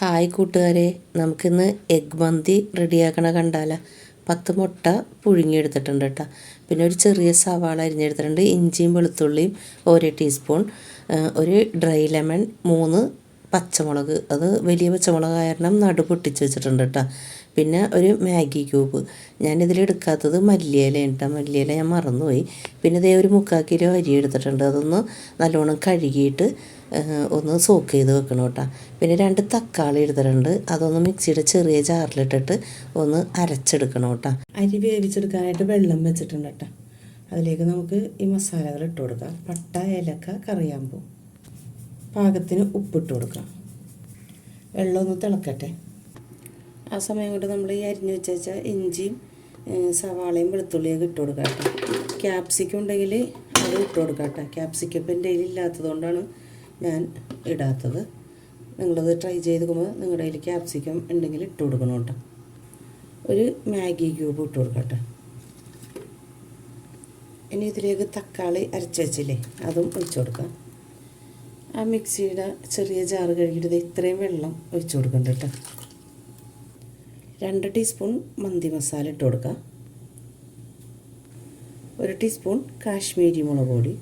Hi കൂട്ടുകാരെ നമുക്കിന്ന് egg മന്തി റെഡിയാക്കണ കണ്ടാല? പത്ത് മുട്ട പുഴുങ്ങിയെടുത്തിട്ടുണ്ട് കേട്ടോ. പിന്നെ ഒരു ചെറിയ സവാള അരിഞ്ഞെടുത്തിട്ടുണ്ട് ഇഞ്ചിയും വെളുത്തുള്ളിയും ഓരോ ടീസ്പൂൺ ഒരു ഡ്രൈ ലെമൺ മൂന്ന് പച്ചമുളക്. അത് വലിയ പച്ചമുളക് കാരണം നടു പൊട്ടിച്ച് വെച്ചിട്ടുണ്ട് കേട്ടോ പിന്നെ ഒരു മാഗി ക്യൂബ്. ഞാനിതിൽ എടുക്കാത്തത് മല്ലിയില കേട്ടോ മല്ലിയില ഞാൻ മറന്നുപോയി. പിന്നെ ഇതേ ഒരു മുക്കാൽ കിലോ അരി എടുത്തിട്ടുണ്ട്. അതൊന്ന് നല്ലോണം കഴുകിയിട്ട് ഒന്ന് സോക്ക് ചെയ്ത് വെക്കണം കേട്ടോ പിന്നെ രണ്ട് തക്കാളി എടുത്തിട്ടുണ്ട്. അതൊന്ന് മിക്സിയുടെ ചെറിയ ജാറിലിട്ടിട്ട് ഒന്ന് അരച്ചെടുക്കണം കേട്ടോ അരി വേവിച്ചെടുക്കാനായിട്ട് വെള്ളം വെച്ചിട്ടുണ്ട് കേട്ടോ അതിലേക്ക് നമുക്ക് ഈ മസാലകൾ ഇട്ട് കൊടുക്കാം. പട്ട ഏലക്ക കറിയാമ്പൂ. പാകത്തിന് ഉപ്പിട്ട് കൊടുക്കുക. വെള്ളം ഒന്ന് തിളക്കട്ടെ. ആ സമയം കൊണ്ട് നമ്മൾ ഈ അരിഞ്ഞ് വെച്ച ഇഞ്ചിയും സവാളയും വെളുത്തുള്ളിയൊക്കെ ഇട്ട് കൊടുക്കാം ക്യാപ്സിക്കം ഉണ്ടെങ്കിൽ അത് ഇട്ട് കൊടുക്കാം കേട്ടോ. ക്യാപ്സിക്കം ഇപ്പം എന്റെ ഇല്ലാത്തതുകൊണ്ടാണ് ഞാൻ ഇടാത്തത്. നിങ്ങളത് ട്രൈ ചെയ്ത് നോക്കുമ്പോൾ നിങ്ങളുടെ കയ്യിൽ ക്യാപ്സിക്കം ഉണ്ടെങ്കിൽ ഇട്ട് കൊടുക്കണം കേട്ടോ. ഒരു മാഗി ക്യൂബ് ഇട്ട് കൊടുക്കട്ടെ ഇനി ഇതിലേക്ക് തക്കാളി അരച്ച് വെച്ചില്ലേ അതും ഒഴിച്ചു കൊടുക്കാം ആ മിക്സിയുടെ ചെറിയ ജാറ് കഴുകിയിട്ട് ഇത്രയും വെള്ളം ഒഴിച്ചു കൊടുക്കണ്ട കേട്ടോ. രണ്ട് ടീസ്പൂൺ മന്തി മസാല ഇട്ട് കൊടുക്കുക ഒരു ടീസ്പൂൺ കാശ്മീരി മുളക് പൊടി.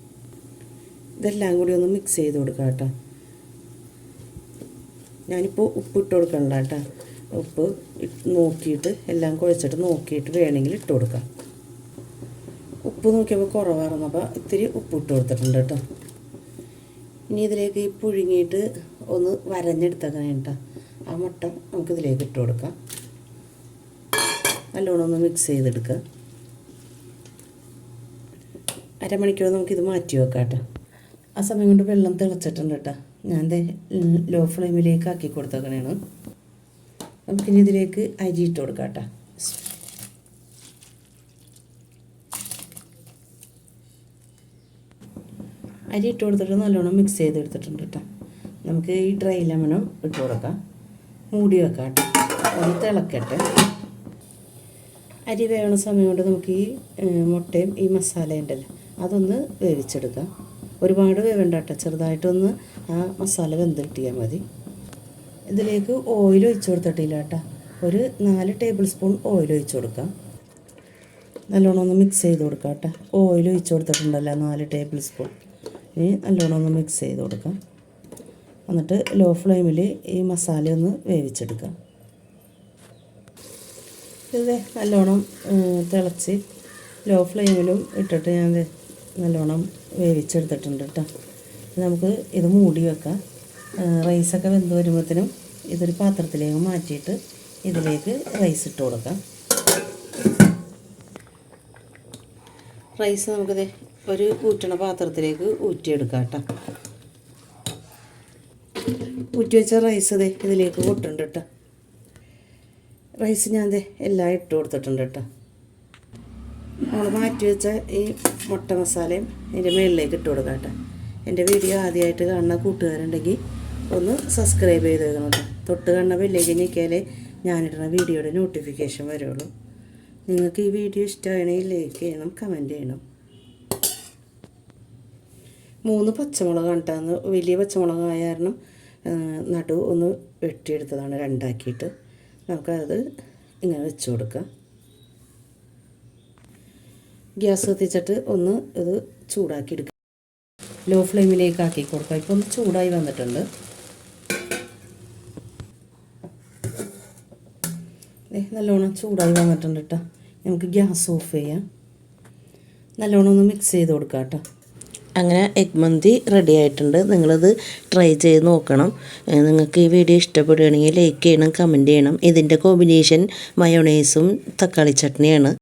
ഇതെല്ലാം കൂടി ഒന്ന് മിക്സ് ചെയ്ത് കൊടുക്കാം കേട്ടോ. ഞാനിപ്പോൾ ഉപ്പ് ഇട്ട് കൊടുക്കണ്ട കേട്ടോ. ഉപ്പ് നോക്കിയിട്ട് എല്ലാം കുഴച്ചിട്ട് നോക്കിയിട്ട് വേണമെങ്കിൽ ഇട്ട് കൊടുക്കാം. ഉപ്പ് നോക്കിയപ്പോൾ കുറവായിരുന്നു. അപ്പോൾ ഇത്തിരി ഉപ്പ് ഇട്ട് കൊടുത്തിട്ടുണ്ട് കേട്ടോ. ഇനി ഇതിലേക്ക് ഈ പുഴുങ്ങിയിട്ട് ഒന്ന് വരഞ്ഞെടുത്തേക്കണം കേട്ടോ. ആ മുട്ട നമുക്ക് ഇതിലേക്ക് ഇട്ട് കൊടുക്കാം. നല്ലോണം ഒന്ന് മിക്സ് ചെയ്തെടുക്കുക അരമണിക്കൂർ നമുക്കിത് മാറ്റി വെക്കാം കേട്ടോ. ആ സമയം കൊണ്ട് വെള്ളം തിളച്ചിട്ടുണ്ട് കേട്ടോ. ഞാൻ ലോ ഫ്ലെയിമിലേക്ക് ആക്കി കൊടുത്തേക്കണേണ്. നമുക്കിനി ഇതിലേക്ക് അരി ഇട്ട് കൊടുക്കാം കേട്ടോ. അരി ഇട്ട് കൊടുത്തിട്ട് നല്ലോണം മിക്സ് ചെയ്തെടുത്തിട്ടുണ്ട് കേട്ടോ. നമുക്ക് ഈ ഡ്രൈ ലെമണും ഇട്ട് കൊടുക്കാം. മൂടി വെക്കാം കേട്ടോ ഒന്ന് തിളക്കട്ടെ. അരി വേവണ സമയം കൊണ്ട് നമുക്ക് ഈ മുട്ടയും ഈ മസാലയും ഉണ്ടല്ലോ അതൊന്ന് വേവിച്ചെടുക്കാം. ഒരുപാട് വേവേണ്ട കേട്ടോ. ചെറുതായിട്ടൊന്ന് ആ മസാല വെന്ത് കിട്ടിയാൽ മതി. ഇതിലേക്ക് ഓയിൽ ഒഴിച്ചു കൊടുത്തിട്ടില്ല കേട്ടോ. ഒരു നാല് ടേബിൾ സ്പൂൺ ഓയിൽ ഒഴിച്ചു കൊടുക്കാം. നല്ലോണം ഒന്ന് മിക്സ് ചെയ്ത് കൊടുക്കാം കേട്ടോ. ഓയിൽ ഒഴിച്ചു കൊടുത്തിട്ടുണ്ടല്ലോ നാല് ടേബിൾ സ്പൂൺ ഇനി നല്ലോണം ഒന്ന് മിക്സ് ചെയ്ത് കൊടുക്കാം. എന്നിട്ട് ലോ ഫ്ലെയിമിൽ ഈ മസാല ഒന്ന് വേവിച്ചെടുക്കാം. ഇത് നല്ലോണം തിളച്ച് ലോ ഫ്ലെയിമിലും ഇട്ടിട്ട് ഞാൻ നല്ലോണം വേവിച്ചെടുത്തിട്ടുണ്ട് കേട്ടോ നമുക്ക് ഇത് മൂടി വെക്കാം. റൈസൊക്കെ വെന്ത് വരുമ്പോഴത്തേനും ഇതൊരു പാത്രത്തിലേക്ക് മാറ്റിയിട്ട് ഇതിലേക്ക് റൈസ് ഇട്ട് കൊടുക്കാം. റൈസ് നമുക്കിത് ഒരു ഊറ്റണ പാത്രത്തിലേക്ക് ഊറ്റിയെടുക്കാം കേട്ടോ. ഊറ്റി വെച്ച റൈസ് ഇതേ ഇതിലേക്ക് കൊട്ടുണ്ട് കേട്ടോ. റൈസ് ഞാൻ ദേ എല്ലാം ഇട്ട് കൊടുത്തിട്ടുണ്ട് കേട്ടോ. നമ്മൾ മാറ്റി വെച്ച ഈ മുട്ട മസാലയും ഇതിന്റെ മുകളിലേക്ക് ഇട്ട് കൊടുക്കാം കേട്ടോ. എന്റെ വീഡിയോ ആദ്യമായിട്ട് കാണുന്ന കൂട്ടുകാരുണ്ടെങ്കിൽ ഒന്ന് സബ്സ്ക്രൈബ് ചെയ്ത് വെക്കണം തൊട്ട് കാണുന്ന ബെല്ലേക്ക് ഞെക്കിയാലേ ഞാനിടുന്ന വീഡിയോയുടെ നോട്ടിഫിക്കേഷൻ വരുള്ളൂ. നിങ്ങൾക്ക് ഈ വീഡിയോ ഇഷ്ടമാണെങ്കിൽ ലൈക്ക് ചെയ്യണം കമന്റ് ചെയ്യണം. മൂന്ന് പച്ചമുളക് കണ്ടാന്ന് വലിയ പച്ചമുളകായ കാരണം നടു ഒന്ന് വെട്ടിയെടുത്തതാണ് രണ്ടാക്കിയിട്ട്. നമുക്കത് ഇങ്ങനെ വെച്ച് കൊടുക്കാം. ഗ്യാസ് കത്തിച്ചിട്ട് ഒന്ന് ഇത് ചൂടാക്കി എടുക്കുക ലോ ഫ്ലെയിമിലേക്ക് ആക്കി കൊടുക്കുക ഇപ്പം ചൂടായി വന്നിട്ടുണ്ട്. നല്ലോണം ചൂടായി വന്നിട്ടുണ്ട് കേട്ടോ നമുക്ക് ഗ്യാസ് ഓഫ് ചെയ്യാം. നല്ലോണം ഒന്ന് മിക്സ് ചെയ്ത് കൊടുക്കാം കേട്ടോ അങ്ങനെ എഗ് മന്തി റെഡി ആയിട്ടുണ്ട്. നിങ്ങളത് ട്രൈ ചെയ്ത് നോക്കണം. നിങ്ങൾക്ക് ഈ വീഡിയോ ഇഷ്ടപ്പെടുകയാണെങ്കിൽ ലൈക്ക് ചെയ്യണം കമന്റ് ചെയ്യണം. ഇതിന്റെ കോമ്പിനേഷൻ മയോണൈസും തക്കാളി ചട്നിയാണ്.